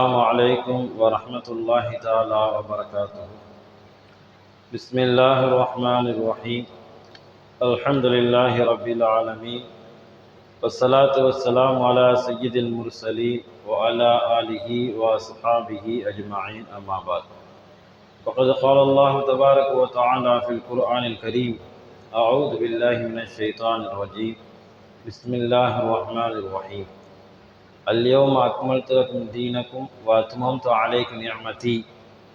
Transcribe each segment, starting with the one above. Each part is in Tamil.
السلام علیکم ورحمۃ اللہ تعالی وبرکاتہ۔ بسم اللہ الرحمن الرحیم۔ الحمد للہ رب العالمین۔ والصلاة والسلام على سید المرسلین وعلى آلہ وصحابہ اجمعین، اما بعد۔ فقد قال اللہ تبارک وتعالی فی القرآن الکریم اعوذ باللہ من الشیطان الرجیم۔ بسم اللہ الرحمن الرحیم۔ اليوم أكملت لكم دينكم وأتممت عليكم نعمتي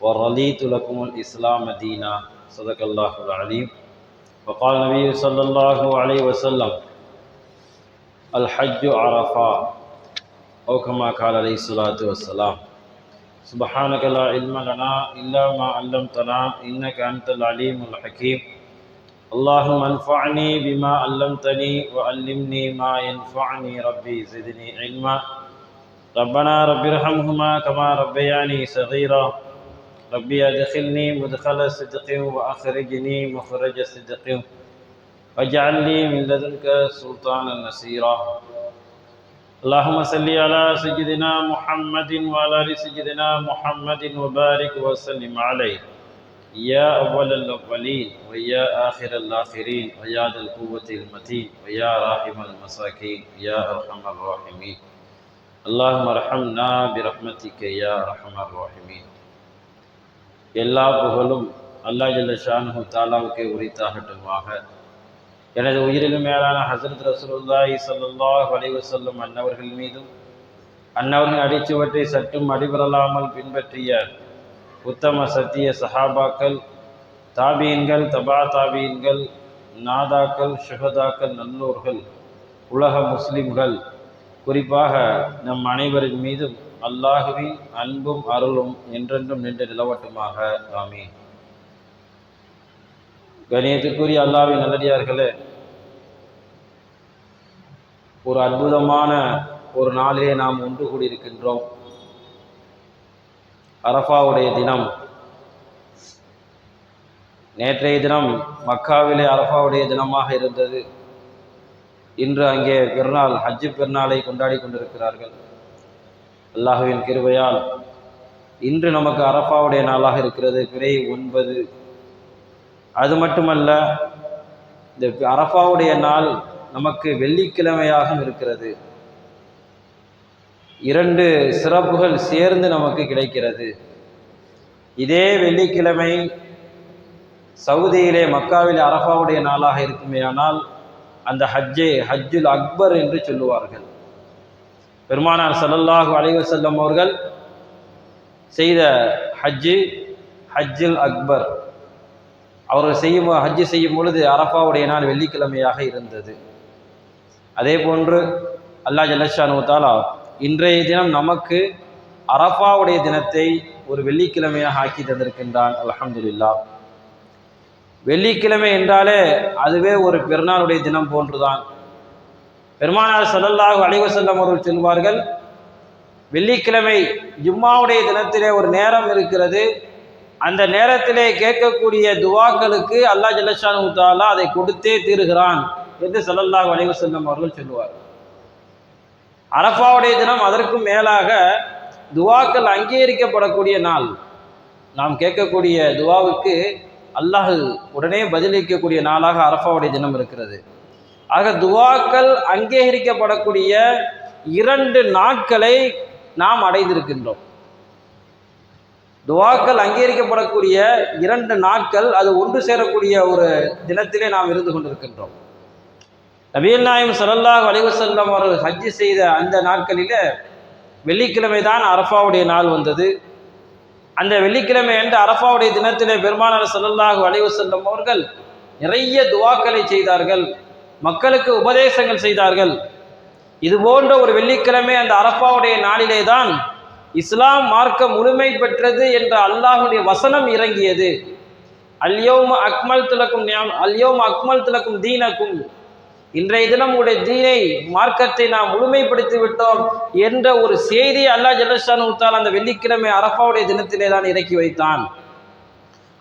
ورضيت لكم الإسلام دينا. صدق الله العليم. وقال النبي صلى الله عليه وسلم الحج عرفة أو كما قال عليه الصلاة والسلام سبحانك لا علم لنا إلا ما علمتنا إنك أنت العليم الحكيم. اللهم انفعني بما علمتني وعلمني ما ينفعني ربي زدني علما. ربنا رب ارحمهما كما ربياني صغيرا. ربي ادخلني مدخل صدق واخرجني مخرج صدق. واجعل لي من لدنك سلطانا نصيرا. اللهم صل على سيدنا محمد وعلى آل سيدنا محمد وبارك وسلم عليه. يا أول الأولين ويا آخر الآخرين ويا ذا القوة المتين ويا راحم المساكين يا أرحم الراحمين. அல்லாஹ் ரஹம்னா பிரஹ்மத்திக்க யா ரஹ்மான் ரஹீமின். எல்லா புகழும் அல்லா ஜல்லஷானு தாலாவுக்கே உரித்தாகட்டுமாக. எனது உயிரிலும் மேலான ஹசரத் ரசூலுல்லாஹி சல்லாஹ் செல்லும் அன்னவர்கள் மீதும் அன்னவர்கள் அடிச்சுவற்றை சற்றும் அடிபரலாமல் பின்பற்றிய உத்தம சத்திய சஹாபாக்கள் தாபியன்கள் தபா தாபியன்கள் நாதாக்கள் ஷுஹதாக்கள் நல்லோர்கள் உலக முஸ்லிம்கள் குறிப்பாக நம் அனைவரின் மீதும் அல்லாஹுவின் அன்பும் அருளும் என்றென்றும் நின்று நிலவட்டுமாக. ஆமீன். கணியத்துக்குரிய அல்லாவின் நல்லடியார்களே ஒரு அற்புதமான ஒரு நாளிலே நாம் ஒன்று கூடியிருக்கின்றோம். அரஃபாவுடைய தினம். நேற்றைய தினம் மக்காவிலே அரஃபாவுடைய தினமாக இருந்தது. இன்று அங்கே பெருநாள் ஹஜ்ஜு பெருநாளை கொண்டாடி கொண்டிருக்கிறார்கள். அல்லாஹுவின் கிருபையால் இன்று நமக்கு அரஃபாவுடைய நாளாக இருக்கிறது பிறை ஒன்பது. அது மட்டுமல்ல இந்த அரஃபாவுடைய நாள் நமக்கு வெள்ளிக்கிழமையாகவும் இருக்கிறது. இரண்டு சிறப்புகள் சேர்ந்து நமக்கு கிடைக்கிறது. இதே வெள்ளிக்கிழமை சவுதியிலே மக்காவில் அரஃபாவுடைய நாளாக இருக்குமேயானால் அந்த ஹஜ்ஜே ஹஜ்ஜுல் அக்பர் என்று சொல்லுவார்கள். பெருமானார் சல்லல்லாஹு அலைவசல்லம் அவர்கள் செய்த ஹஜ்ஜு ஹஜ்ஜுல் அக்பர். அவர்கள் செய்யும் ஹஜ்ஜு செய்யும் பொழுது அரஃபாவுடைய நாள் வெள்ளிக்கிழமையாக இருந்தது. அதே போன்று அல்லா ஜல்லஷானு தாலா இன்றைய தினம் நமக்கு அரஃபாவுடைய தினத்தை ஒரு வெள்ளிக்கிழமையாக ஆக்கி தந்திருக்கின்றான். அலமதுல்லா வெள்ளிக்கிழமை என்றாலே அதுவே ஒரு பெருநாளுடைய தினம் போன்றுதான். பெருமானார் சல்லல்லாஹு அலைவசல்லம் அவர்கள் சொல்வார்கள் வெள்ளிக்கிழமை ஜும்மாவுடைய தினத்திலே ஒரு நேரம் இருக்கிறது. அந்த நேரத்திலே கேட்கக்கூடிய துவாக்களுக்கு அல்லா ஜல்லஷானு தாலா அதை கொடுத்தே தீருகிறான் என்று சல்லல்லாஹு அலைவசல்லம் அவர்கள் சொல்லுவார் அரஃபாவுடைய தினம் அதற்கும் மேலாக துவாக்கள் அங்கீகரிக்கப்படக்கூடிய நாள். நாம் கேட்கக்கூடிய துவாவுக்கு அல்லாஹ் உடனே பதிலளிக்கக்கூடிய நாளாக அரஃபாவுடைய தினம் இருக்கிறது. ஆக துவாக்கள் அங்கீகரிக்கப்படக்கூடிய இரண்டு நாட்களை நாம் அடைந்திருக்கின்றோம். துவாக்கள் அங்கீகரிக்கப்படக்கூடிய இரண்டு நாட்கள் அது ஒன்று சேரக்கூடிய ஒரு தினத்திலே நாம் இருந்து கொண்டிருக்கின்றோம். நபீல் நாயம் சல்லல்லாஹ் வலிவசல்லம் அவர்கள் ஹஜ்ஜி செய்த அந்த நாட்களில் வெள்ளிக்கிழமை தான் அரஃபாவுடைய நாள் வந்தது. அந்த வெள்ளிக்கிழமை என்று அரஃபாவுடைய தினத்திலே பெருமானார் செல்லல்லாஹு வளைவு செல்லும் அவர்கள் நிறைய துவாக்களை செய்தார்கள். மக்களுக்கு உபதேசங்கள் செய்தார்கள். இது போன்ற ஒரு வெள்ளிக்கிழமை அந்த அரஃபாவுடைய நாளிலே தான் இஸ்லாம் மார்க்கம் முழுமை பெற்றது என்ற அல்லாஹுடைய வசனம் இறங்கியது. அல்யோம் அக்மல் திலக்கும் அல்யோம் அக்மல் திலக்கும் தீனக்கும் இன்றைய தினம் உங்களுடைய தீனை மார்க்கத்தை நாம் முழுமைப்படுத்தி விட்டோம் என்ற ஒரு செய்தி அல்லாஹ் ஜலஸ்தான் உத்தால் அந்த வெள்ளிக்கிழமை அரஃபாவுடைய தினத்திலே தான் இறக்கி வைத்தான்.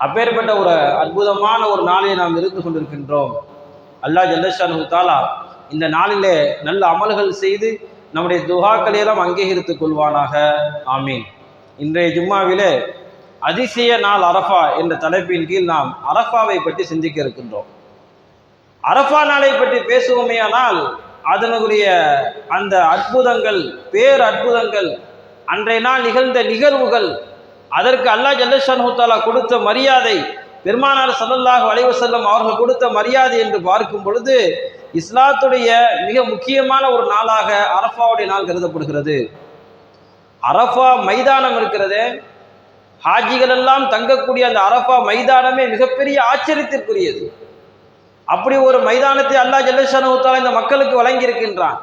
அப்பேற்பட்ட ஒரு அற்புதமான ஒரு நாளில் நாம் இருந்து கொண்டிருக்கின்றோம். அல்லாஹ் ஜல்லஷான் தாலா இந்த நாளிலே நல்ல அமல்கள் செய்து நம்முடைய துகாக்களை எல்லாம் அங்கீகரித்துக் கொள்வானாக. ஆமீன். இன்றைய ஜும்மாவிலே அதிசய நாள் அரஃபா என்ற தலைப்பின் கீழ் நாம் அரஃபாவை பற்றி சிந்திக்க இருக்கின்றோம். அரஃபா நாளை பற்றி பேசுவோமேயானால் அதனுடைய அந்த அற்புதங்கள் பேர் அற்புதங்கள் அன்றைய நாள் நிகழ்ந்த நிகழ்வுகள் அதற்கு அல்லாஹ் ஜல்லஷானு ஹூத்தாலா கொடுத்த மரியாதை பெருமானார் சல்லல்லாஹு அலைவசல்லம் அவர்கள் கொடுத்த மரியாதை என்று பார்க்கும் பொழுது இஸ்லாத்துடைய மிக முக்கியமான ஒரு நாளாக அரஃபாவுடைய நாள் கருதப்படுகிறது. அரஃபா மைதானம் இருக்கிறதே. ஹாஜிகள் எல்லாம் தங்கக்கூடிய அந்த அரஃபா மைதானமே மிகப்பெரிய ஆச்சரியத்திற்குரியது. அப்படி ஒரு மைதானத்தை அல்லாஹ் ஜல்லஷானு இந்த மக்களுக்கு வழங்கி இருக்கின்றான்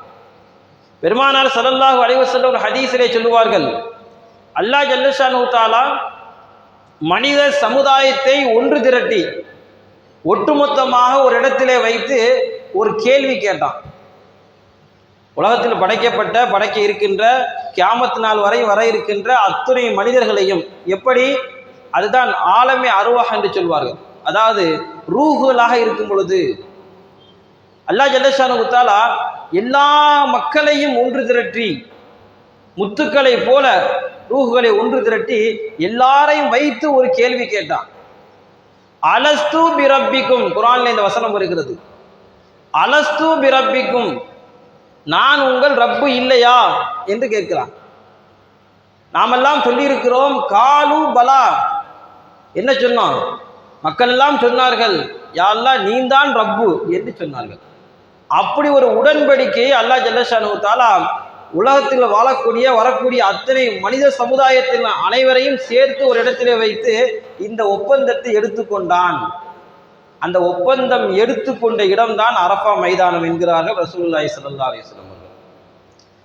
பெருமானார் சலல்லாஹு அலைஹி வஸல்லம் ஒரு ஹதீஸிலே சொல்லுவார்கள் அல்லாஹ் ஜல்லஷானு மனித சமுதாயத்தை ஒன்று திரட்டி ஒட்டுமொத்தமாக ஒரு இடத்திலே வைத்து ஒரு கேள்வி கேட்டான். உலகத்தில் படைக்கப்பட்ட படைக்க இருக்கின்ற கியாமத்து நாள் வரை வர இருக்கின்ற அத்துணை மனிதர்களையும் எப்படி அதுதான் ஆலமே அருவாக என்று சொல்வார்கள். அதாவது ரூகுகளாக இருக்கும் பொழுது அல்லாஹ் ஜல்லஷானு தாலா எல்லா மக்களையும் ஒன்று திரட்டி முத்துக்களை போல ரூகுகளை ஒன்று திரட்டி எல்லாரையும் வைத்து ஒரு கேள்வி கேட்டான். அலஸ்து பிரப்பிக்கும் குரான்ல இந்த வசனம் வருகிறது. அலஸ்து பிரப்பிக்கும் நான் உங்கள் ரப்பு இல்லையா? என்று கேட்கிறான். நாமெல்லாம் சொல்லியிருக்கிறோம் காலு பலா. என்ன சொன்னோம் மக்கள் எல்லாம் சொன்னார்கள் யாரெல்லாம் நீந்தான் ரப்பு என்று சொன்னார்கள். அப்படி ஒரு உடன்படிக்கையை அல்லாஹ் ஜல்லஷானு தாலா உலகத்தில் வாழக்கூடிய வரக்கூடிய அத்தனை மனித சமுதாயத்தின் அனைவரையும் சேர்த்து ஒரு இடத்திலே வைத்து இந்த ஒப்பந்தத்தை எடுத்துக்கொண்டான் அந்த ஒப்பந்தம் எடுத்துக்கொண்ட இடம்தான் அரஃபா மைதானம் என்கிறார்கள் ரசூல்லாய் சல்லா அலைஹி வஸல்லம் அவர்கள்.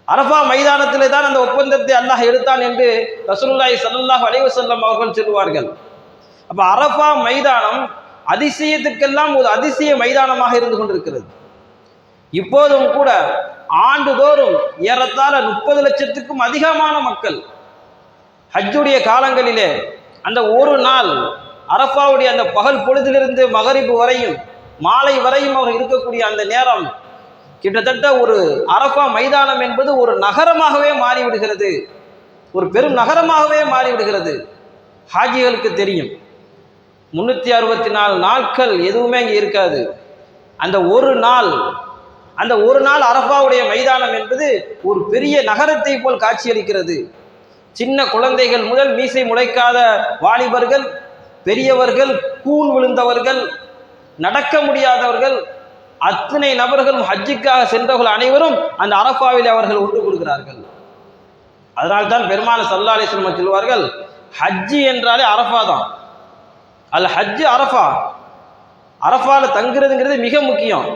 அரஃபா மைதானத்திலே தான் அந்த ஒப்பந்தத்தை அல்லாஹ் எடுத்தான் என்று ரசூல்லாய் சல்லாஹ் அலைவசல்லம் அவர்கள் சொல்வார்கள் அப்ப அரஃபா மைதானம் அதிசயத்துக்கெல்லாம் ஒரு அதிசய மைதானமாக இருந்து கொண்டிருக்கிறது. இப்போதும் கூட ஆண்டுதோறும் ஏறத்தாழ முப்பது லட்சத்துக்கும் அதிகமான மக்கள் ஹஜ்ஜுடைய காலங்களிலே அந்த ஒரு நாள் அரஃபாவுடைய அந்த பகல் பொழுதிலிருந்து மகரிப்பு வரையும் மாலை வரையும் அவர் இருக்கக்கூடிய அந்த நேரம் கிட்டத்தட்ட ஒரு அரஃபா மைதானம் என்பது ஒரு நகரமாகவே மாறிவிடுகிறது. ஒரு பெரும் நகரமாகவே மாறிவிடுகிறது. ஹாஜிகளுக்கு தெரியும். முன்னூற்றி அறுபத்தி நாலு நாட்கள் எதுவுமே அங்கே இருக்காது. அந்த ஒரு நாள் அந்த ஒரு நாள் அரபாவுடைய மைதானம் என்பது ஒரு பெரிய நகரத்தை போல் காட்சியளிக்கிறது. சின்ன குழந்தைகள் முதல் மீசை முளைக்காத வாலிபர்கள் பெரியவர்கள் கூழ் விழுந்தவர்கள் நடக்க முடியாதவர்கள் அத்தனை நபர்களும் ஹஜ்ஜுக்காக சென்றவர்கள் அனைவரும் அந்த அரபாவில் அவர்கள் ஒன்று கொடுக்கிறார்கள் அதனால்தான் பெருமான சல்லா அலிஸ்லம் சொல்வார்கள் ஹஜ்ஜி என்றாலே அரபா தான். அல் ஹஜ்ஜு அரஃபா. அரஃபாவில் தங்குறதுங்கிறது மிக முக்கியம்.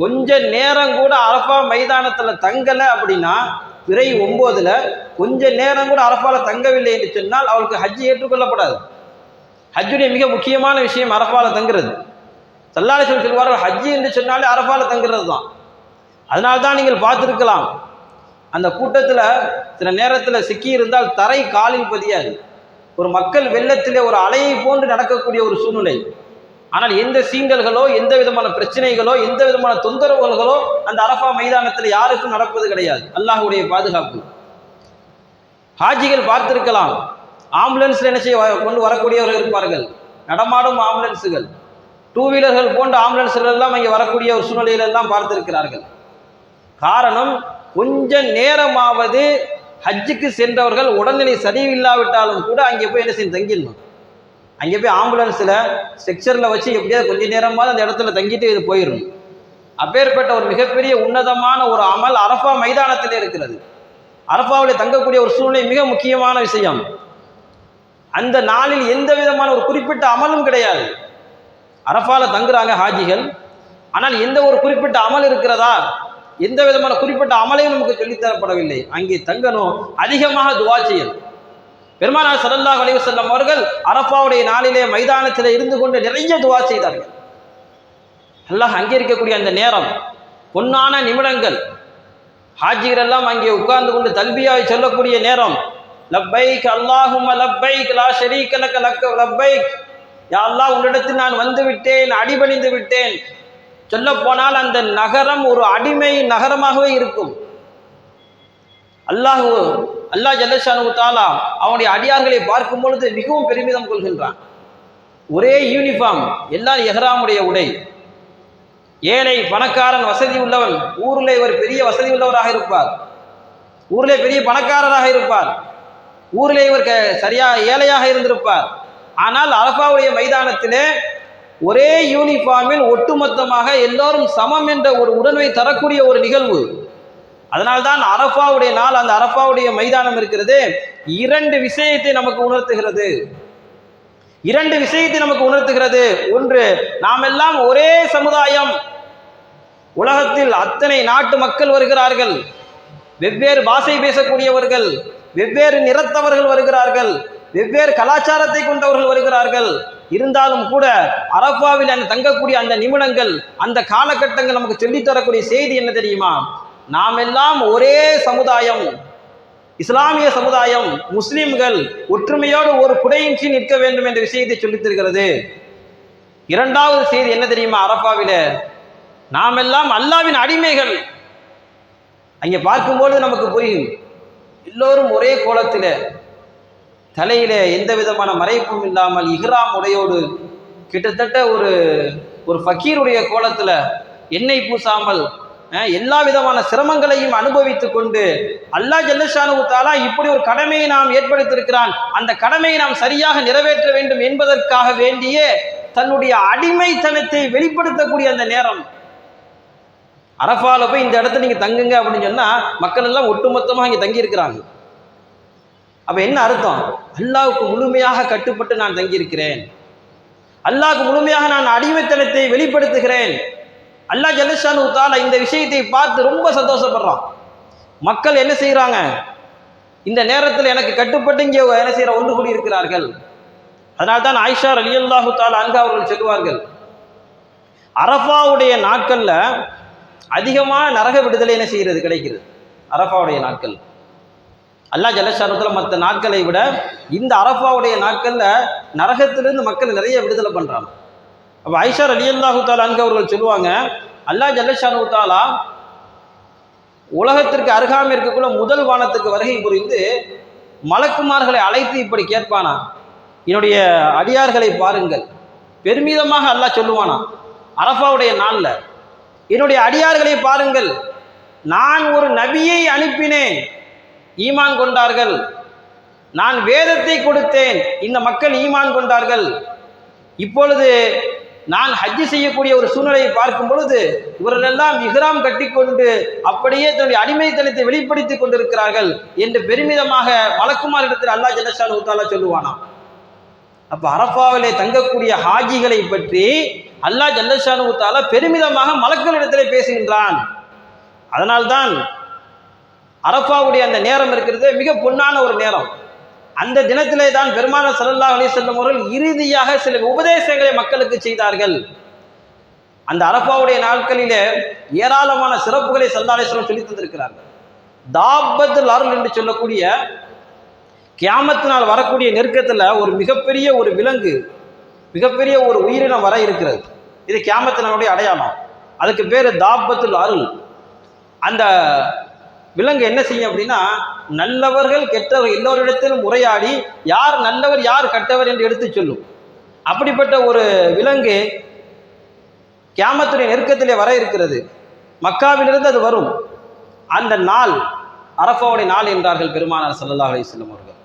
கொஞ்ச நேரம் கூட அரஃபா மைதானத்தில் தங்கலை அப்படின்னா பிறை ஒம்போதில் கொஞ்ச நேரம் கூட அரஃபாவில் தங்கவில்லை என்று சொன்னால் அவளுக்கு ஹஜ்ஜு ஏற்றுக்கொள்ளப்படாது. ஹஜ்ஜுடைய மிக முக்கியமான விஷயம் அரஃபாவில் தங்குறது. சொல்லி சொல்வார்கள் ஹஜ்ஜு என்று சொன்னாலே அரஃபாவில் தங்குறது தான். அதனால தான் நீங்கள் பார்த்துருக்கலாம். அந்த கூட்டத்தில் சில நேரத்தில் சிக்கி இருந்தால் தரை காலில் பதியாது. ஒரு மக்கள் வெள்ளத்திலே ஒரு அலையை போன்று நடக்கக்கூடிய ஒரு சூழ்நிலை. ஆனால் எந்த சீங்கல்களோ எந்த விதமான பிரச்சனைகளோ எந்த விதமான தொந்தரவுகளோ அந்த அரஃபா மைதானத்தில் யாருக்கும் நடப்பது கிடையாது. அல்லாஹுடைய பாதுகாப்பு. ஹாஜிகள் பார்த்திருக்கலாம். ஆம்புலன்ஸில் என்ன செய்ய வ- கொண்டு வரக்கூடியவர்கள் இருப்பார்கள். நடமாடும் ஆம்புலன்ஸுகள். டூ வீலர்கள் போன்ற ஆம்புலன்ஸ்கள் எல்லாம் இங்கே வரக்கூடிய ஒரு சூழ்நிலையிலெல்லாம் பார்த்திருக்கிறார்கள். காரணம் கொஞ்ச நேரமாவது ஹஜ்ஜுக்கு சென்றவர்கள் உடல்நிலை சரியில்லாவிட்டாலும் கூட அங்கே போய் என்ன செய்யணும் தங்கிடணும். அங்கே போய் ஆம்புலன்ஸில் ஸ்ட்ரக்சரில் வச்சு எப்படியாவது கொஞ்ச நேரமாவது அந்த இடத்துல தங்கிட்டு இது போயிடும் அப்பேற்பட்ட ஒரு மிகப்பெரிய உன்னதமான ஒரு அமல் அரஃபா மைதானத்தில் இருக்கிறது. அரஃபாவில் தங்கக்கூடிய ஒரு சூழ்நிலை மிக முக்கியமான விஷயம். அந்த நாளில் எந்த விதமான ஒரு குறிப்பிட்ட அமலும் கிடையாது. அரஃபாவில் தங்குறாங்க ஹாஜிகள். ஆனால் எந்த ஒரு குறிப்பிட்ட அமல் இருக்கிறதா? எந்த விதமான குறிப்பிட்ட அமலையும் நமக்கு சொல்லித்தரப்படவில்லை அங்கே தங்கணும் அதிகமாக துவா செய்யணும் பெருமானார் ஸல்லல்லாஹு அலைஹி அவர்கள் அரப்பாவுடைய நாளிலே மைதானத்தில் இருந்து கொண்டு நிறைய துவா செய்தார்கள். அல்லாஹ் அங்கே இருக்கக்கூடிய அந்த நேரம் பொன்னான நிமிடங்கள் ஹாஜிகள் எல்லாம் அங்கே உட்கார்ந்து கொண்டு தல்பியாய் சொல்லக்கூடிய நேரம். லப்பைக் அல்லாஹும்ம லப்பைக் லா ஷரீக லக்க லக்க லப்பைக். யா அல்லாஹ் உன்னிடத்தில் நான் வந்து விட்டேன் அடிபணிந்து விட்டேன். சொல்லப்போனால் அந்த நகரம் ஒரு அடிமை நகரமாகவே இருக்கும். அல்லாஹ் அல்லாஹ் ஜல்லஷானு தாலா அவனுடைய அடியார்களை பார்க்கும் பொழுது மிகவும் பெருமிதம் கொள்கின்றான். ஒரே யூனிஃபார்ம் எல்லாம் எஹ்ராமுடைய உடை. ஏழை பணக்காரன் வசதி உள்ளவன் ஊரில் இவர் பெரிய வசதி உள்ளவராக இருப்பார். ஊரில் பெரிய பணக்காரராக இருப்பார். ஊரில் இவர் க- ஏழையாக இருந்திருப்பார். ஆனால் அரபாவுடைய மைதானத்திலே ஒரே யூனிஃபார்மில் ஒட்டுமொத்தமாக எல்லோரும் சமம் என்ற ஒரு உடன்மை தரக்கூடிய ஒரு நிகழ்வு. அதனால்தான் அரபாவுடைய நாள் அந்த அரபாவுடைய மைதானம் இருக்கிறது. இரண்டு விஷயத்தை நமக்கு உணர்த்துகிறது. இரண்டு விஷயத்தை நமக்கு உணர்த்துகிறது. ஒன்று நாம் எல்லாம் ஒரே சமுதாயம். உலகத்தில் அத்தனை நாட்டு மக்கள் வருகிறார்கள். வெவ்வேறு பாஷை பேசக்கூடியவர்கள் வெவ்வேறு நிறத்தவர்கள் வருகிறார்கள். வெவ்வேறு கலாச்சாரத்தை கொண்டவர்கள் வருகிறார்கள். இருந்தாலும் கூட அரப்பாவில் அந்த தங்கக்கூடிய அந்த நிமிடங்கள் அந்த காலகட்டங்கள் நமக்கு சொல்லித் தரக்கூடிய செய்தி என்ன தெரியுமா? நாம் எல்லாம் ஒரே சமுதாயம். இஸ்லாமிய சமுதாயம் முஸ்லிம்கள் ஒற்றுமையோடு ஒரு குடையின்றி நிற்க வேண்டும் என்ற விஷயத்தை சொல்லித்திருக்கிறது. இரண்டாவது செய்தி என்ன தெரியுமா அரப்பாவில நாம் எல்லாம் அல்லாவின் அடிமைகள். அங்கே பார்க்கும்போது நமக்கு புரியும். எல்லோரும் ஒரே கோலத்தில் தலையிலே எந்த விதமான மறைப்பும் இல்லாமல் இஹ்ராம் உடையோடு கிட்டத்தட்ட ஒரு ஒரு ஃபக்கீருடைய கோலத்தில் எண்ணெய் பூசாமல் எல்லா விதமான சிரமங்களையும் அனுபவித்து கொண்டு அல்லாஹ் ஜல்லஷானு தாலா இப்படி ஒரு கடமையை நாம் ஏற்படுத்தியிருக்கிறான். அந்த கடமையை நாம் சரியாக நிறைவேற்ற வேண்டும் என்பதற்காக வேண்டியே தன்னுடைய அடிமைத்தனத்தை வெளிப்படுத்தக்கூடிய அந்த நேரம். அரஃபால போய் இந்த இடத்துல நீங்க தங்குங்க அப்படின்னு சொன்னா மக்கள் எல்லாம் ஒட்டுமொத்தமாக இங்கே தங்கியிருக்கிறாங்க. அப்போ என்ன அர்த்தம்? அல்லாவுக்கு முழுமையாக கட்டுப்பட்டு நான் தங்கியிருக்கிறேன். அல்லாவுக்கு முழுமையாக நான் அடிமைத்தனத்தை வெளிப்படுத்துகிறேன். அல்லாஹ் ஜலஷானு தாலா இந்த விஷயத்தை பார்த்து ரொம்ப சந்தோஷப்படுறான். மக்கள் என்ன செய்கிறாங்க இந்த நேரத்தில் எனக்கு கட்டுப்பட்டு இங்கே என்ன செய்கிற ஒன்று கூடி இருக்கிறார்கள். அதனால் தான் ஆயிஷா ரலியல்லாஹு தாலா அன்கா அவர்கள் சொல்லுவார்கள் அரஃபாவுடைய நாட்களில் அதிகமான நரக விடுதலை என்ன செய்கிறது? கிடைக்கிறது. அரஃபாவுடைய நாட்கள். அல்லா ஜலசாரத்தில் மற்ற நாட்களை விட இந்த அரஃபாவுடைய நாட்களில் நரகத்திலிருந்து மக்கள் நிறைய விடுதலை பண்ணுறாங்க அப்போ ஐஷா அலி அல்லாஹு தாலா அவர்கள் சொல்லுவாங்க அல்லாஹ் ஜல்லஷானு தாலா உலகத்திற்கு அருகாமை இருக்கக்குள்ள முதல் வானத்துக்கு வருகை புரிந்து மலக்குமார்களை அழைத்து இப்படி கேட்பானா? என்னுடைய அடியார்களை பாருங்கள். பெருமிதமாக அல்லாஹ் சொல்லுவானா அரஃபாவுடைய நாளில் என்னுடைய அடியார்களை பாருங்கள் நான் ஒரு நபியை அனுப்பினேன். ஈமான் கொண்டார்கள். நான் வேதத்தை கொடுத்தேன். இந்த மக்கள் ஈமான் கொண்டார்கள். இப்பொழுது நான் ஹஜ்ஜு செய்யக்கூடிய ஒரு சூழ்நிலையை பார்க்கும் பொழுது இவர்களெல்லாம் இஹ்ராம் கட்டிக்கொண்டு அப்படியே தன்னுடைய அடிமைத்தனத்தை வெளிப்படுத்திக் கொண்டிருக்கிறார்கள் என்று பெருமிதமாக மலக்குமார் இடத்தில் அல்லாஹ் ஜல்லஷான் ஊத்தாலா சொல்லுவானாம். அப்ப அரஃபாவிலே தங்கக்கூடிய ஹாஜிகளை பற்றி அல்லாஹ் ஜல்லஷானு தாலா பெருமிதமாக மலக்களிடத்திலே பேசுகின்றான். அதனால்தான் அரப்பாவுடைய அந்த நேரம் இருக்கிறது மிக பொன்னான ஒரு நேரம். அந்த தினத்திலே தான் பெருமான சல்லா அலி செல்லும் அவர்கள் இறுதியாக சில உபதேசங்களை மக்களுக்கு செய்தார்கள். அந்த அரப்பாவுடைய நாட்களிலே ஏராளமான சிறப்புகளை சல்லா அலிஸ்லம் சொல்லி தந்திருக்கிறார்கள். தாபத்துல் அருள் என்று சொல்லக்கூடிய கியாமத்தினால் வரக்கூடிய நெருக்கத்தில் ஒரு மிகப்பெரிய ஒரு விலங்கு மிகப்பெரிய ஒரு உயிரினம் வர இருக்கிறது. இது கியாமத்தினுடைய அடையாளம். அதுக்கு பேர் தாபத்து அருள். அந்த விலங்கு என்ன செய்யும் அப்படின்னா நல்லவர்கள் கெட்டவர் எல்லோரிடத்திலும் உரையாடி யார் நல்லவர் யார் கெட்டவர் என்று எடுத்து சொல்லும். அப்படிப்பட்ட ஒரு விலங்கு கியாமத்துடைய நெருக்கத்திலே வர இருக்கிறது. மக்காவிலிருந்து அது வரும். அந்த நாள் அரஃபாவுடைய நாள் என்றார்கள் பெருமானார் ஸல்லல்லாஹு அலிஸ்லம் அவர்கள்.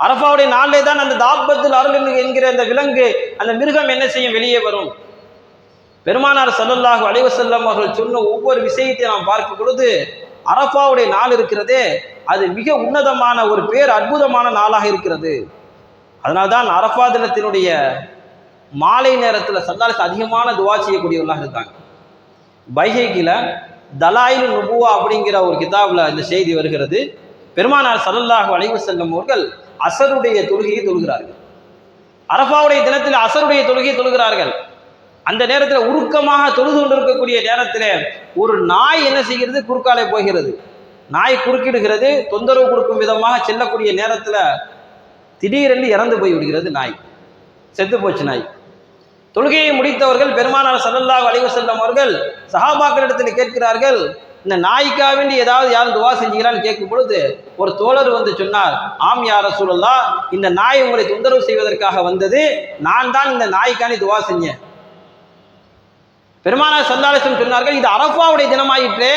அரஃபாவுடைய நாளிலே தான் அந்த தாபத்தில் அருள் என்கிற அந்த விலங்கு அந்த மிருகம் என்ன செய்யும்? வெளியே வரும். பெருமானார் சல்லல்லாஹு அலைஹி அவர்கள் சொன்ன ஒவ்வொரு விஷயத்தை நாம் பார்க்கும் பொழுது அரஃபாவுடைய நாள் இருக்கிறதே அது மிக உன்னதமான ஒரு பேர் அற்புதமான நாளாக இருக்கிறது. அதனால்தான் அரஃபா தினத்தினுடைய மாலை நேரத்தில் சந்தாலிஸ் அதிகமான துவா செய்யக்கூடியவர்களாக இருக்காங்க. பைஹைக்கில் தலாயில் நுபுவா அப்படிங்கிற ஒரு கிதாபில் இந்த செய்தி வருகிறது. பெருமானார் ஸல்லல்லாஹு அலைஹி செல்லும் அவர்கள் அசருடைய தொழுகையை தொழுகிறார்கள். அரஃபாவுடைய தினத்தில் அசருடைய தொழுகையை தொழுகிறார்கள். அந்த நேரத்தில் உருக்கமாக தொழுது கொண்டிருக்கக்கூடிய நேரத்தில் ஒரு நாய் என்ன செய்கிறது? குறுக்காலே போகிறது. நாய் குறுக்கிடுகிறது. தொந்தரவு கொடுக்கும் விதமாக செல்லக்கூடிய நேரத்தில் திடீரென்று இறந்து போய் விடுகிறது நாய். செத்து போச்சு நாய். தொழுகையை முடித்தவர்கள் பெருமானார் ஸல்லல்லாஹு அழிவு செல்லும் அவர்கள் சஹாபாக்களிடத்தில் கேட்கிறார்கள் இந்த நாய்க்கா வேண்டி ஏதாவது யாரும் துவா செஞ்சீங்களான்னு கேட்கும் பொழுது ஒரு தோழர் வந்து சொன்னார் ஆம் யார சூழல்லா இந்த நாய் உங்களை தொந்தரவு செய்வதற்காக வந்தது. நான் தான் இந்த நாய்க்காண்டி துவா செஞ்சேன். பெருமானார் சல்லாலசன் சொன்னார்கள் இது அரஃபாவுடைய தினமாயிற்று.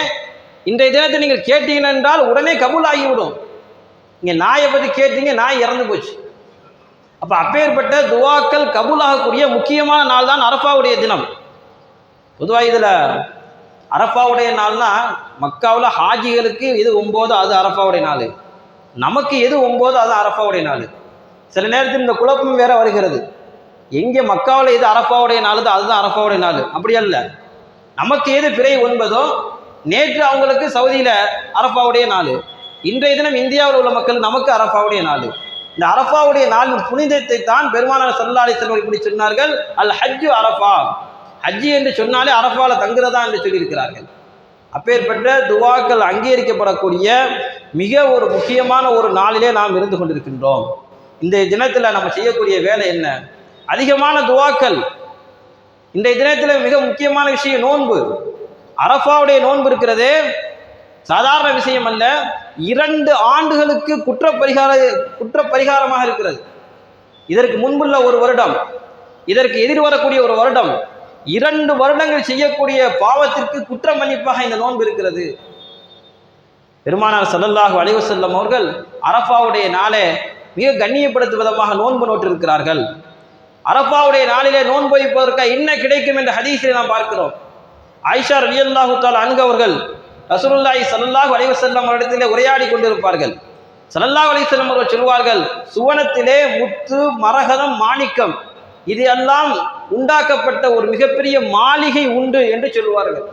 இன்றைய தினத்தை நீங்கள் கேட்டீர்கள் என்றால் உடனே கபூல் ஆகிவிடும் இங்கே நாயை பற்றி கேட்டீங்க நாய் இறந்து போச்சு. அப்போ அப்பேற்பட்ட துவாக்கள் கபூலாகக்கூடிய முக்கியமான நாள் தான் அரஃபாவுடைய தினம். பொதுவாக இதில் அரஃபாவுடைய நாள்னா மக்காவில் ஹாஜிகளுக்கு எது ஒம்போதோ அது அரஃபாவுடைய நாள். நமக்கு எது ஒம்போதோ அது அரஃபாவுடைய நாள். சில நேரத்தில் இந்த குழப்பம் வேற வருகிறது. எங்கே மக்காவில் எது அரப்பாவுடைய நாள் அதுதான் அரஃபாவுடைய நாள். அப்படி அல்ல. நமக்கு எது பிறை ஒன்பதோ நேற்று அவங்களுக்கு சவுதியில் அரஃபாவுடைய நாள். இன்றைய தினம் இந்தியாவில் உள்ள மக்கள் நமக்கு அரஃபாவுடைய நாள். இந்த அரஃபாவுடைய நாளின் புனிதத்தை தான் பெருமானார் சல்லாலை செல்வம் இப்படி சொன்னார்கள். அல் ஹஜ்ஜு அரஃபா. ஹஜ்ஜி என்று சொன்னாலே அரஃபால தங்குறதா என்று சொல்லியிருக்கிறார்கள். அப்பேற்பட்ட துவாக்கள் அங்கீகரிக்கப்படக்கூடிய மிக ஒரு முக்கியமான ஒரு நாளிலே நாம் இருந்து கொண்டிருக்கின்றோம். இந்த தினத்தில் நம்ம செய்யக்கூடிய வேலை என்ன? அதிகமான துவாக்கள். இன்றைய தினத்தில் மிக முக்கியமான விஷயம் நோன்பு. அரஃபாவுடைய நோன்பு இருக்கிறதே. சாதாரண விஷயம் அல்ல. இரண்டு ஆண்டுகளுக்கு குற்ற பரிகார குற்ற பரிகாரமாக இருக்கிறது. இதற்கு முன்புள்ள ஒரு வருடம் இதற்கு எதிர் வரக்கூடிய ஒரு வருடம் இரண்டு வருடங்கள் செய்யக்கூடிய பாவத்திற்கு குற்ற மன்னிப்பாக இந்த நோன்பு இருக்கிறது. பெருமானார் செல்லல்லாக அலைஹி செல்லும் அவர்கள் அரஃபாவுடைய நாளே மிக கண்ணியப்படுத்தும் விதமாக நோன்பு நோட்டிருக்கிறார்கள் அரப்பாவுடைய நாளிலே நோன்பு வைப்பதற்கு என்ன கிடைக்கும் என்ற ஹதீஸில் நாம் பார்க்கிறோம். ஆயிஷா ரலியல்லாஹு தால் அன்கு அவர்கள் ரசூலுல்லாஹி சல்லாஹூ அலைஹி வஸல்லம் அவரிடத்திலே உரையாடி கொண்டிருப்பார்கள். ஸல்லல்லாஹு அலைஹி வஸல்லம் அவர்கள் சொல்வார்கள் சுவனத்திலே முத்து மரகதம் மாணிக்கம் இது எல்லாம் உண்டாக்கப்பட்ட ஒரு மிகப்பெரிய மாளிகை உண்டு என்று சொல்லுவார்கள்.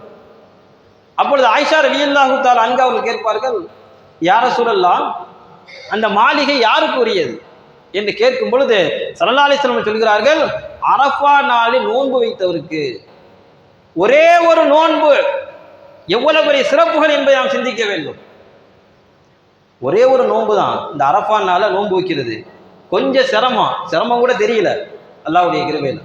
அப்பொழுது ஆயிஷா ரலியல்லாஹு தால் அன்கு அவர்கள் கேட்பார்கள் யார சூழல்லாம் அந்த மாளிகை யாருக்கு உரியது? என்று கேட்கும் பொழுது சல்லா சொல்கிறார்கள் அரஃபா நாளில் நோன்பு வைத்தவருக்கு ஒரே ஒரு நோன்பு எவ்வளவு பெரிய சிறப்புகள் என்பதை நாம் சிந்திக்க வேண்டும். ஒரே ஒரு நோன்பு தான். இந்த அரபா நாள நோன்பு வைக்கிறது. கொஞ்சம் சிரமம். சிரமம் கூட தெரியல. அல்லாவுடைய கிருபையில்.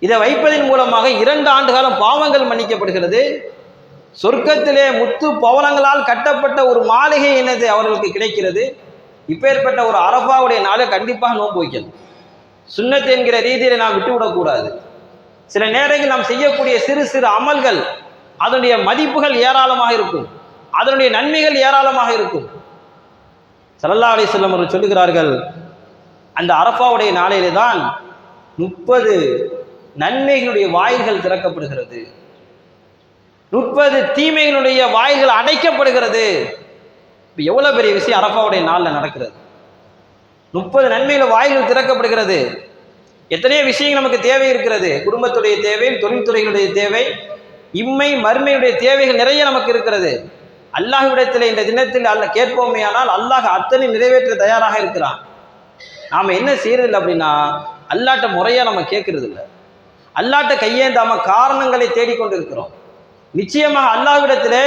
இதை வைப்பதன் மூலமாக இரண்டு ஆண்டு காலம் பாவங்கள் மன்னிக்கப்படுகிறது. சொர்க்கத்திலே முத்து பவனங்களால் கட்டப்பட்ட ஒரு மாளிகை என்னது அவர்களுக்கு கிடைக்கிறது. இப்பேற்பட்ட ஒரு அரபாவுடைய நாளை கண்டிப்பாக நோன்பு வைக்கணும். சுண்ணத் என்கிற ரீதியில் நாம் விட்டுவிடக்கூடாது. சில நேரங்கள் நாம் செய்யக்கூடிய சிறு சிறு அமல்கள் அதனுடைய மதிப்புகள் ஏராளமாக இருக்கும். அதனுடைய நன்மைகள் ஏராளமாக இருக்கும். சல்லா அலி செல்லம் அவர்கள் சொல்லுகிறார்கள் அந்த அரபாவுடைய நாளையிலே தான் முப்பது நன்மைகளுடைய வாயில்கள் திறக்கப்படுகிறது. முப்பது தீமைகளுடைய வாயில்கள் அடைக்கப்படுகிறது. இப்போ எவ்வளோ பெரிய விஷயம் அரப்பாவுடைய நாளில் நடக்கிறது? முப்பது நன்மையில் வாயில்கள் திறக்கப்படுகிறது. எத்தனையோ விஷயங்கள் நமக்கு தேவை இருக்கிறது. குடும்பத்துடைய தேவை தொழில்துறைகளுடைய தேவை இம்மை மறுமையுடைய தேவைகள் நிறைய நமக்கு இருக்கிறது. அல்லாஹ்விடத்தில் இந்த தினத்தில் அல்ல கேட்போமே ஆனால் அல்லாஹ் அத்தனை நிறைவேற்ற தயாராக இருக்கிறான். நாம் என்ன செய்யறதில்லை அப்படின்னா அல்லாட்ட முறையாக நம்ம கேட்கறது இல்லை அல்லாட்ட கையேந்தாம காரணங்களை தேடிக்கொண்டு இருக்கிறோம் நிச்சயமாக அல்லாஹ்விடத்திலே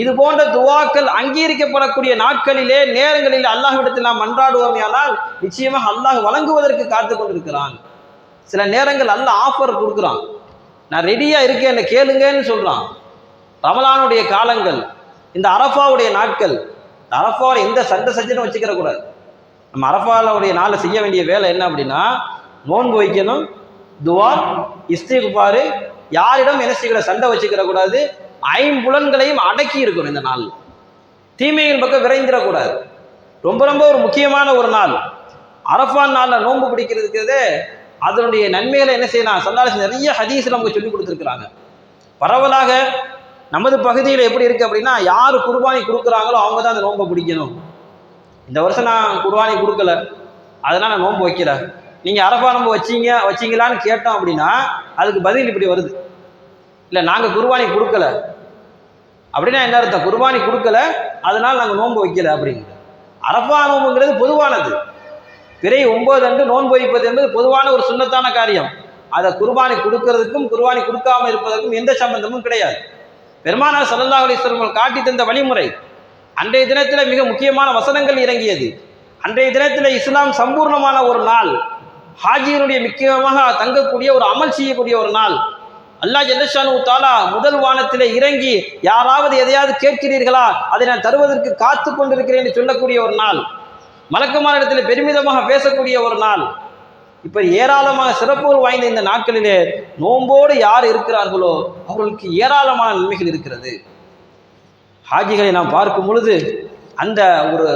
இது போன்ற துவாக்கள் அங்கீகரிக்கப்படக்கூடிய நாட்களிலே நேரங்களில் அல்லாஹ்விடத்தில் நாம் மன்றாடுவோமையானால் நிச்சயமாக அல்லாஹ் வழங்குவதற்கு காத்து கொண்டிருக்கிறான். சில நேரங்கள் அல்லாஹ் ஆஃபர் கொடுக்குறான். நான் ரெடியாக இருக்கேன் என்னை கேளுங்கன்னு சொல்கிறான் ரமலானுடைய காலங்கள் இந்த அரஃபாவுடைய நாட்கள் இந்த அரஃபாவில் எந்த சண்டை சஞ்சனும் வச்சுக்கிற கூடாது. நம்ம அரஃபாவுடைய நாளில் செய்ய வேண்டிய வேலை என்ன அப்படின்னா நோன்பு வைக்கணும் துவா இஸ்திகுபாரு யாரிடம் என்ன செய்கிற சண்டை வச்சுக்கிற கூடாது ஐம்புலன்களையும் அடக்கி இருக்கணும் இந்த நாள் தீமையின் பக்கம் விரைந்திடக்கூடாது. ரொம்ப ரொம்ப ஒரு முக்கியமான ஒரு நாள். அரஃபான் நாளில் நோன்பு பிடிக்கிறதுக்கு அதனுடைய நன்மைகளை என்ன செய்யலாம் சல்லாஸ் நிறைய ஹதீஸ் நமக்கு சொல்லி கொடுத்துருக்குறாங்க. பரவலாக நமது பகுதியில் எப்படி இருக்குது அப்படின்னா யார் குர்பானி கொடுக்குறாங்களோ அவங்க தான் அந்த நோன்பை பிடிக்கணும். இந்த வருஷம் நான் குர்பானி கொடுக்கல. அதனால் நான் நோன்பு வைக்கல. நீங்கள் அரபா நோன்பு வச்சீங்க வச்சீங்களான்னு கேட்டோம் அப்படின்னா அதுக்கு பதில் இப்படி வருது. இல்லை நாங்கள் குர்பானி கொடுக்கல. அப்படின்னா என்ன அர்த்தம்? குர்பானி கொடுக்கல அதனால் நாங்கள் நோன்பு வைக்கல அப்படிங்கிற. அரபா நோம்புங்கிறது பொதுவானது. பிறை ஒன்பது அன்று நோன்பு வைப்பது என்பது பொதுவான ஒரு சுண்ணத்தான காரியம். அதை குர்பானி கொடுக்கறதுக்கும் குர்பானி கொடுக்காமல் இருப்பதற்கும் எந்த சம்பந்தமும் கிடையாது. பெருமானார் சல்லல்லாஹு அலைஹி காட்டி தந்த வழிமுறை அன்றைய தினத்தில் மிக முக்கியமான வசனங்கள் இறங்கியது. அன்றைய தினத்தில் இஸ்லாம் சம்பூர்ணமான ஒரு நாள். ஹாஜியினுடைய முக்கியமாக தங்கக்கூடிய ஒரு அமல் செய்யக்கூடிய ஒரு நாள். அல்லாஹ் ஜல்லஷானு தாலா முதல் வானத்திலே இறங்கி யாராவது எதையாவது கேட்கிறீர்களா? அதை நான் தருவதற்கு காத்து கொண்டிருக்கிறேன் என்று சொல்லக்கூடிய ஒரு நாள். மலக்குமாரிடத்தில் பெருமிதமாக பேசக்கூடிய ஒரு நாள். இப்போ ஏராளமான சிறப்புகள் வாய்ந்த இந்த நாட்களிலே நோம்போடு யார் இருக்கிறார்களோ அவர்களுக்கு ஏராளமான நன்மைகள் இருக்கிறது. ஹாஜிகளை நாம் பார்க்கும் பொழுது அந்த ஒரு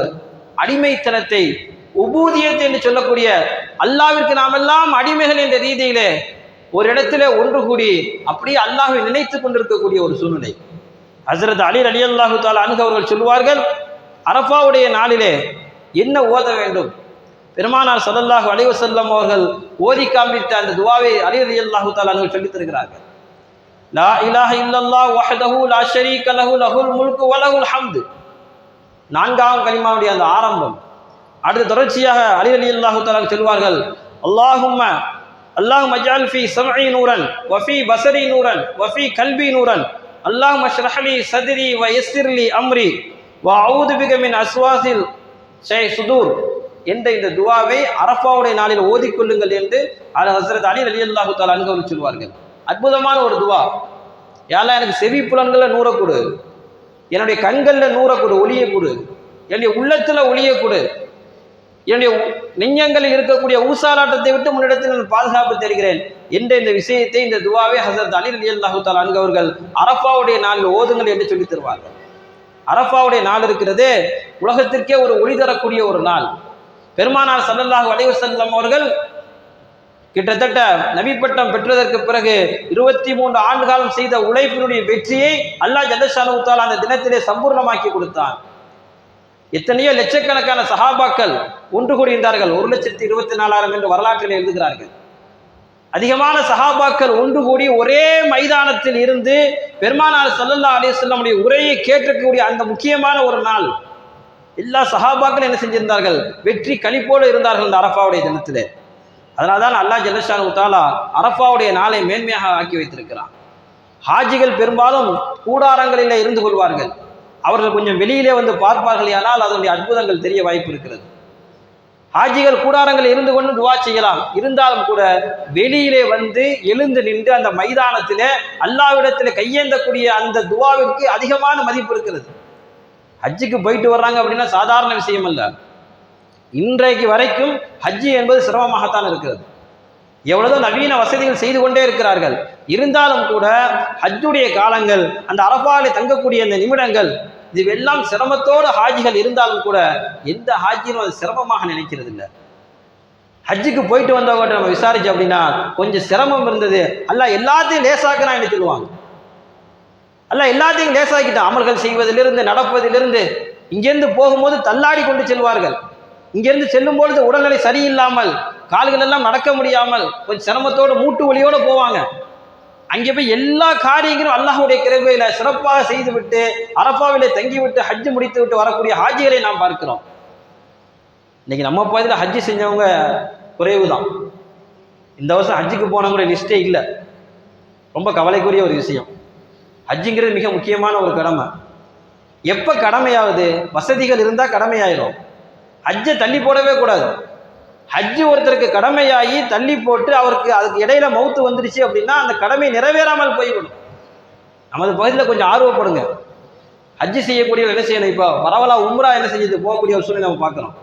அடிமைத்தனத்தை உபூதியத் என்று சொல்லக்கூடிய அல்லாவிற்கு நாமெல்லாம் அடிமைகள் என்ற ரீதியிலே ஒரு இடத்துல ஒன்று கூடி அப்படியே அல்லாஹை நினைத்து கொண்டிருக்கக்கூடிய ஒரு சூழ்நிலை. ஹசரத் அலி அலி அல்லாஹு தாலா அணுக அவர்கள் சொல்வார்கள் அரஃபாவுடைய நாளிலே என்ன ஓத வேண்டும்? பெருமானார் ஸல்லல்லாஹு அலைஹி அவர்கள் ஓதி காண்பித்த அந்த துவாவை அலி அலி அல்லாஹு தாலா அணுகள் சொல்லித் தருகிறார்கள். லா இலாஹ இல்லல்லாஹ் வஹதஹு லா ஷரீக லஹு லஹுல் முல்கு வலஹுல் ஹம்து. நான்காம் கலிமாவுடைய அந்த ஆரம்பம். அடுத்த தொடர்ச்சியாக அலி அலி அல்லாஹு தாலா சொல்வார்கள் அல்லாஹும் அல்லாஹ் மஜால் ஃபி சம்இ நூரன் வஃபி பசரி நூரன் வஃபி கல்வி நூரன் அல்லாஹ் மஷ்ரஹலி சதிரி வ எஸ்திர்லி அம்ரி வ அவுது பிகமின் அஸ்வாசில் ஷே சுதூர். என்ற இந்த துவாவை அரஃபாவுடைய நாளில் ஓதிக்கொள்ளுங்கள் என்று அல் ஹசரத் அலி அலி அல்லாஹு தாலா அனுகவல் சொல்வார்கள். அற்புதமான ஒரு துவா. யாரெல்லாம் எனக்கு செவி புலன்களில் நூறக்கூடு என்னுடைய கண்களில் நூறக்கூடு ஒளியக்கூடு என்னுடைய உள்ளத்தில் ஒளியக்கூடு என்னுடைய நெஞ்சங்களில் இருக்கக்கூடிய ஊசாலாட்டத்தை விட்டு முன்னிடத்தில் நான் பாதுகாப்பு தருகிறேன் என்ற இந்த விஷயத்தை இந்த துவாவே ஹசரத் அலி அலி அல்லாஹு தாலா அவர்கள் அரஃபாவுடைய நாளில் ஓதுங்கள் என்று சொல்லித் தருவார்கள். அரஃபாவுடைய நாள் இருக்கிறது உலகத்திற்கே ஒரு ஒளி தரக்கூடிய ஒரு நாள். பெருமானார் சல்லல்லாஹு அலைஹி வஸல்லம் அவர்கள் கிட்டத்தட்ட நபிப்பட்டம் பெற்றதற்கு பிறகு இருபத்தி மூன்று ஆண்டு காலம் செய்த உழைப்பினுடைய வெற்றியை அல்லாஹ் ஜல்லஷானு தாலா அந்த தினத்திலே சம்பூர்ணமாக்கி கொடுத்தான். எத்தனையோ லட்சக்கணக்கான சஹாபாக்கள் ஒன்று கூடியிருந்தார்கள். ஒரு லட்சத்தி இருபத்தி நாலாயிரம் என்று வரலாற்றில் எழுதுகிறார்கள். அதிகமான சஹாபாக்கள் ஒன்று கூடி ஒரே மைதானத்தில் இருந்து பெருமானார் சல்லல்லா அலைஹி வஸல்லமுடைய உரையை கேட்கக்கூடிய அந்த முக்கியமான ஒரு நாள். எல்லா சஹாபாக்களும் என்ன செஞ்சிருந்தார்கள்? வெற்றி கழிப்போடு இருந்தார்கள் இந்த அரஃபாவுடைய தினத்தில். அதனால தான் அல்லாஹ் ஜல்லஷானு தாலா அரஃபாவுடைய நாளை மேன்மையாக ஆக்கி வைத்திருக்கிறான். ஹாஜிகள் பெரும்பாலும் கூடாரங்களில் இருந்து கொள்வார்கள். அவர்கள் கொஞ்சம் வெளியிலே வந்து பார்ப்பார்கள் ஆனால் அதனுடைய அற்புதங்கள் தெரிய வாய்ப்பு இருக்கிறது. ஹாஜிகள் கூடாரங்களில் இருந்து கொண்டு துவா செய்யலாம். இருந்தாலும் கூட வெளியிலே வந்து எழுந்து நின்று அந்த மைதானத்திலே அல்லாவிடத்தில் கையேந்தக்கூடிய அந்த துவாவிற்கு அதிகமான மதிப்பு இருக்கிறது. ஹஜ்ஜுக்கு போயிட்டு வர்றாங்க அப்படின்னா சாதாரண விஷயம் அல்ல இன்றைக்கு வரைக்கும் ஹஜ்ஜி என்பது சிரமமாகத்தான் இருக்கிறது. எவ்வளவோ நவீன வசதிகள் செய்து கொண்டே இருக்கிறார்கள். இருந்தாலும் கூட ஹஜ்ஜுடைய காலங்கள் அந்த அரபாலை தங்கக்கூடிய அந்த நிமிடங்கள் இதுவெல்லாம் சிரமத்தோடு ஹாஜிகள் இருந்தாலும் கூட எந்த ஹாஜியும் அது சிரமமாக நினைக்கிறது இல்லை ஹஜ்ஜுக்கு போயிட்டு வந்தவங்க நம்ம விசாரிச்சு அப்படின்னா கொஞ்சம் சிரமம் இருந்தது. அல்ல எல்லாத்தையும் லேசாக்குறான்னு சொல்லுவாங்க? அல்ல எல்லாத்தையும் லேசாக்கிட்டான். அமல்கள் செய்வதிலிருந்து நடப்பதிலிருந்து இங்கேருந்து போகும்போது தள்ளாடி கொண்டு செல்வார்கள். இங்கேருந்து செல்லும் பொழுது உடல்நிலை சரியில்லாமல் கால்கள் எல்லாம் நடக்க முடியாமல் கொஞ்சம் சிரமத்தோடு மூட்டு வழியோடு போவாங்க. அங்கே போய் எல்லா காரியங்களும் அல்லாஹுடைய கிருபையில சிறப்பாக செய்துவிட்டு அரஃபாவிலே தங்கிவிட்டு ஹஜ்ஜு முடித்து விட்டு வரக்கூடிய ஹாஜிகளை நாம் பார்க்கிறோம். இன்னைக்கு நம்ம பகுதியில் ஹஜ்ஜு செஞ்சவங்க குறைவு தான் இந்த வருஷம் ஹஜ்ஜுக்கு போனவங்களுடைய லிஸ்டே இல்லை. ரொம்ப கவலைக்குரிய ஒரு விஷயம். ஹஜ்ஜுங்கிறது மிக முக்கியமான ஒரு கடமை. எப்போ கடமையாகுது வசதிகள் இருந்தால் கடமையாயிரும். ஹஜ்ஜை தள்ளி போடவே கூடாது. ஹஜ்ஜு ஒருத்தருக்கு கடமையாகி தள்ளி போட்டு அவருக்கு அதுக்கு இடையில மவுத்து வந்துருச்சு அப்படின்னா அந்த கடமை நிறைவேறாமல் போய்விடும். நமது பகுதியில் கொஞ்சம் ஆர்வப்படுங்க. ஹஜ்ஜு செய்யக்கூடியவர் என்ன செய்யணும் இப்போ? பரவலா உம்ரா என்ன செஞ்சது? போகக்கூடிய ஒரு சூழ்நிலை நம்ம பார்க்குறோம்.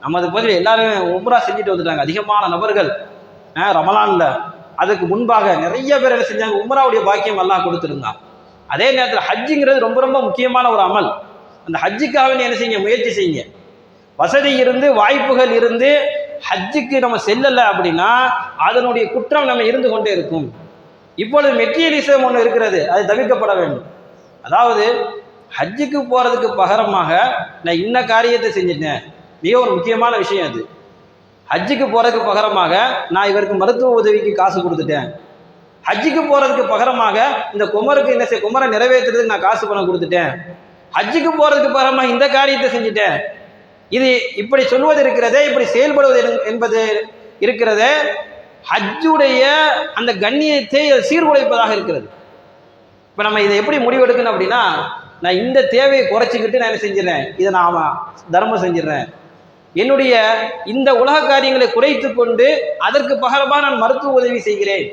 நமது பகுதியில் எல்லாருமே உம்ரா செஞ்சுட்டு வந்துட்டாங்க. அதிகமான நபர்கள் ரமலானில். அதுக்கு முன்பாக நிறைய பேர் என்ன செஞ்சாங்க? உம்ராவுடைய பாக்கியம் எல்லாம் கொடுத்துருந்தான். அதே நேரத்தில் ஹஜ்ஜுங்கிறது ரொம்ப ரொம்ப முக்கியமான ஒரு அமல். அந்த ஹஜ்ஜுக்காக என்ன செய்யுங்க? முயற்சி செய்யுங்க. வசதி இருந்து வாய்ப்புகள் இருந்து ஹஜ்ஜுக்கு நம்ம செல்லலை அப்படின்னா அதனுடைய குற்றம் நம்ம இருந்து கொண்டே இருக்கும். இப்பொழுது மெட்டீரியலிசம் ஒன்று இருக்கிறது அது தவிர்க்கப்பட வேண்டும். அதாவது ஹஜ்ஜுக்கு போகிறதுக்கு பகரமாக நான் இன்ன காரியத்தை செஞ்சிட்டேன். மிக ஒரு முக்கியமான விஷயம் அது. ஹஜ்ஜுக்கு போகிறதுக்கு பகரமாக நான் இவருக்கு மருத்துவ உதவிக்கு காசு கொடுத்துட்டேன். ஹஜ்ஜுக்கு போகிறதுக்கு பகரமாக இந்த குமருக்கு என்ன செய்ய குமரை நிறைவேற்றுறதுக்கு நான் காசு பணம் கொடுத்துட்டேன். ஹஜ்ஜுக்கு போகிறதுக்கு பகரமாக இந்த காரியத்தை செஞ்சுட்டேன். இது இப்படி சொல்வது இருக்கிறதே இப்படி செயல்படுவது என்- என்பது இருக்கிறதே ஹஜ்ஜுடைய அந்த கண்ணியத்தை அது சீர்குலைப்பதாக இருக்கிறது. இப்போ நம்ம இதை எப்படி முடிவெடுக்கணும் அப்படின்னா நான் இந்த தேவையை குறைச்சிக்கிட்டு நான் என்ன செஞ்சிடறேன்? இதை நான் தர்மம் செஞ்சிடறேன். என்னுடைய இந்த உலக காரியங்களை குறைத்து கொண்டு அதற்கு பகரமாக நான் மருத்துவ உதவி செய்கிறேன்.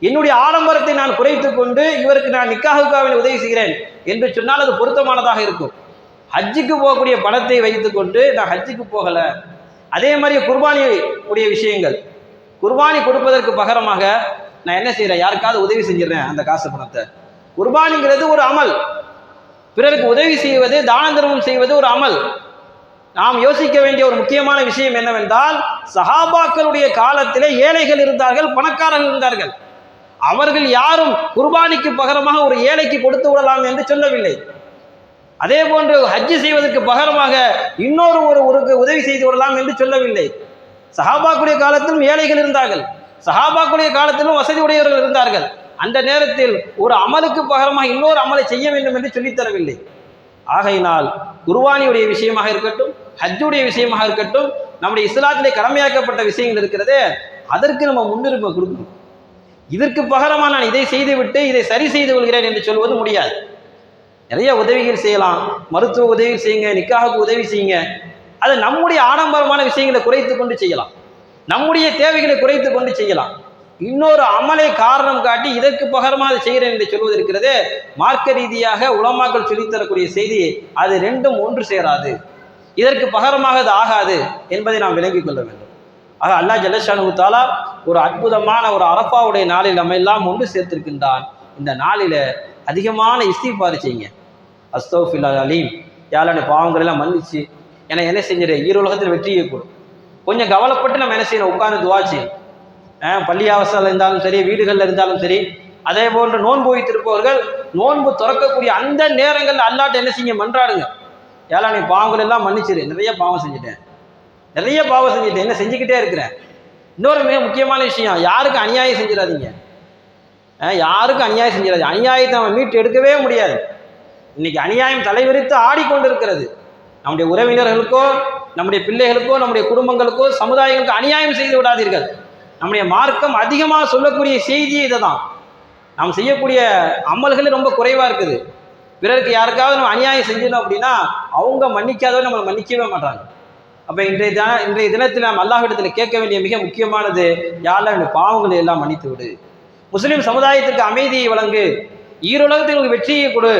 என்னுடைய ஆடம்பரத்தை நான் குறைத்து கொண்டு இவருக்கு நான் நிக்காகுக்காவின் உதவி செய்கிறேன் என்று சொன்னால் அது பொருத்தமானதாக இருக்கும். ஹஜ்ஜுக்கு போகக்கூடிய பணத்தை வைத்துக்கொண்டு நான் ஹஜ்ஜுக்கு போகலை. அதே மாதிரி குர்பானி உடைய விஷயங்கள். குர்பானி கொடுப்பதற்கு பகரமாக நான் என்ன செய்கிறேன் யாருக்காவது உதவி செஞ்சிடறேன் அந்த காசு பணத்தை. குர்பானிங்கிறது ஒரு அமல். பிறருக்கு உதவி செய்வது தான தர்மம் செய்வது ஒரு அமல். நாம் யோசிக்க வேண்டிய ஒரு முக்கியமான விஷயம் என்னவென்றால் சஹாபாக்களுடைய காலத்திலே ஏழைகள் இருந்தார்கள் பணக்காரர்கள் இருந்தார்கள். அவர்கள் யாரும் குர்பானிக்கு பகரமாக ஒரு ஏழைக்கு கொடுத்து விடலாம் என்று சொல்லவில்லை. அதே போன்று ஹஜ்ஜு செய்வதற்கு பகரமாக இன்னொரு ஒரு ஒருக்கு உதவி செய்து விடலாம் என்று சொல்லவில்லை. சஹாபாக்குடைய காலத்திலும் ஏழைகள் இருந்தார்கள். சஹாபாக்குடைய காலத்திலும் வசதி உடையவர்கள் இருந்தார்கள். அந்த நேரத்தில் ஒரு அமலுக்கு பகரமாக இன்னொரு அமலை செய்ய வேண்டும் என்று சொல்லித் தரவில்லை. ஆகையினால் குருவானியுடைய விஷயமாக இருக்கட்டும் ஹஜ்ஜுடைய விஷயமாக இருக்கட்டும் நம்முடைய இஸ்லாத்திலே கடமையாக்கப்பட்ட விஷயங்கள் இருக்கிறதே அதற்கு நம்ம முன்னுரிமை கொடுக்கணும். இதற்கு பகரமாக நான் இதை செய்துவிட்டு இதை சரி செய்து கொள்கிறேன் என்று சொல்வது முடியாது. நிறைய உதவிகள் செய்யலாம். மருத்துவ உதவி செய்யுங்க நிக்காவுக்கு உதவி செய்யுங்க. அது நம்முடைய ஆடம்பரமான விஷயங்களை குறைத்து கொண்டு செய்யலாம். நம்முடைய தேவைகளை குறைத்து கொண்டு செய்யலாம். இன்னொரு அமலை காரணம் காட்டி இதற்கு பகரமாக அதை செய்கிறேன் என்று சொல்வது மார்க்க ரீதியாக உலமாக்கள் சொல்லித்தரக்கூடிய செய்தி அது ரெண்டும் ஒன்று சேராது. இதற்கு பகரமாக அது ஆகாது என்பதை நாம் விளங்கிக் கொள்ள வேண்டும். ஆக அல்லாஹ் ஜல்லஷானு தாலா ஒரு அற்புதமான ஒரு அரப்பாவுடைய நாளில் நம்ம எல்லாம் ஒன்று சேர்த்திருக்கின்றான். இந்த நாளில் அதிகமான இஸ்திஃபார் செய்யுங்க. அஸ்தோஃபில்லா அலீம். யாழான பாவங்களெல்லாம் மன்னிச்சு ஏன்னா என்ன செஞ்சிரு? ஈரோலகத்தில் வெற்றியை கொடு கொஞ்சம் கவலைப்பட்டு நம்ம என்ன செய்யணும்? உட்கார்ந்து துவாச்சு பள்ளி அஹ் இருந்தாலும் சரி வீடுகளில் இருந்தாலும் சரி அதே போன்ற நோன்பு வைத்திருப்பவர்கள் நோன்பு திறக்கக்கூடிய அந்த நேரங்களில் அல்லாட்ட என்ன செய்ய மன்றாடுங்க. ஏழாணி பாவங்கள் எல்லாம் மன்னிச்சிரு. நிறைய பாவம் செஞ்சுட்டேன். நிறைய பாவம் செஞ்சுட்டேன். என்ன செஞ்சுக்கிட்டே இருக்கிறேன் இன்னொரு மிக முக்கியமான விஷயம் யாருக்கும் அநியாயம் செஞ்சிடாதீங்க. அஹ் யாருக்கும் அநியாயம் செஞ்சிடாது அநியாயத்தை அவன் மீட்டு எடுக்கவே முடியாது. இன்னைக்கு அநியாயம் தலைவிரித்து ஆடிக்கொண்டிருக்கிறது. நம்முடைய உறவினர்களுக்கோ நம்முடைய பிள்ளைகளுக்கோ நம்முடைய குடும்பங்களுக்கோ சமுதாயங்களுக்கு அநியாயம் செய்து விடாதீர்கள். நம்முடைய மார்க்கம் அதிகமாக சொல்லக்கூடிய செய்தி இதை தான் நாம் செய்யக்கூடிய அமல்கள் ரொம்ப குறைவாக இருக்குது. பிறருக்கு யாருக்காவது நம்ம அநியாயம் செஞ்சிடணும் அப்படின்னா அவங்க மன்னிக்காதவரை நம்மளை மன்னிக்கவே மாட்டாங்க. அப்போ இன்றைய தின இன்றைய தினத்தில் நாம் அல்லாஹிடத்தில் கேட்க வேண்டிய மிக முக்கியமானது யாரெல்லாம் இந்த பாவங்களை எல்லாம் மன்னித்து விடு? முஸ்லீம் சமுதாயத்திற்கு அமைதியை வழங்கு. ஈருலகத்தில் உங்களுக்கு வெற்றியை கொடு.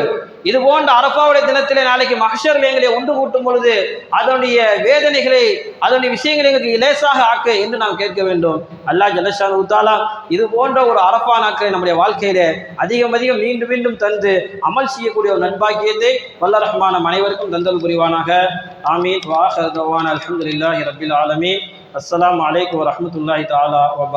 இது போன்ற அரப்பாவுடைய தினத்திலே நாளைக்கு மகஷரில் எங்களை ஒன்று கூட்டும் பொழுது அதனுடைய வேதனைகளை அதனுடைய விஷயங்களை எங்களுக்கு லேசாக ஆக்க என்று நாம் கேட்க வேண்டும். அல்லாஹ் ஜலஷான் உத்தாலா இது போன்ற ஒரு அரப்பா நாட்களை நம்முடைய வாழ்க்கையிலே அதிகம் அதிகம் மீண்டும் மீண்டும் தந்து அமல் செய்யக்கூடிய ஒரு நண்பாக்கியத்தை வல்ல ரஹ்மான அனைவருக்கும் தந்தல் புரிவானாக. ஆமீன். வாஹர் அலமதுல்லாஹி ரபில் ஆலமீன். அஸ்லாம் வலைக்கம் வரமத்துல்லாஹி தாலா வ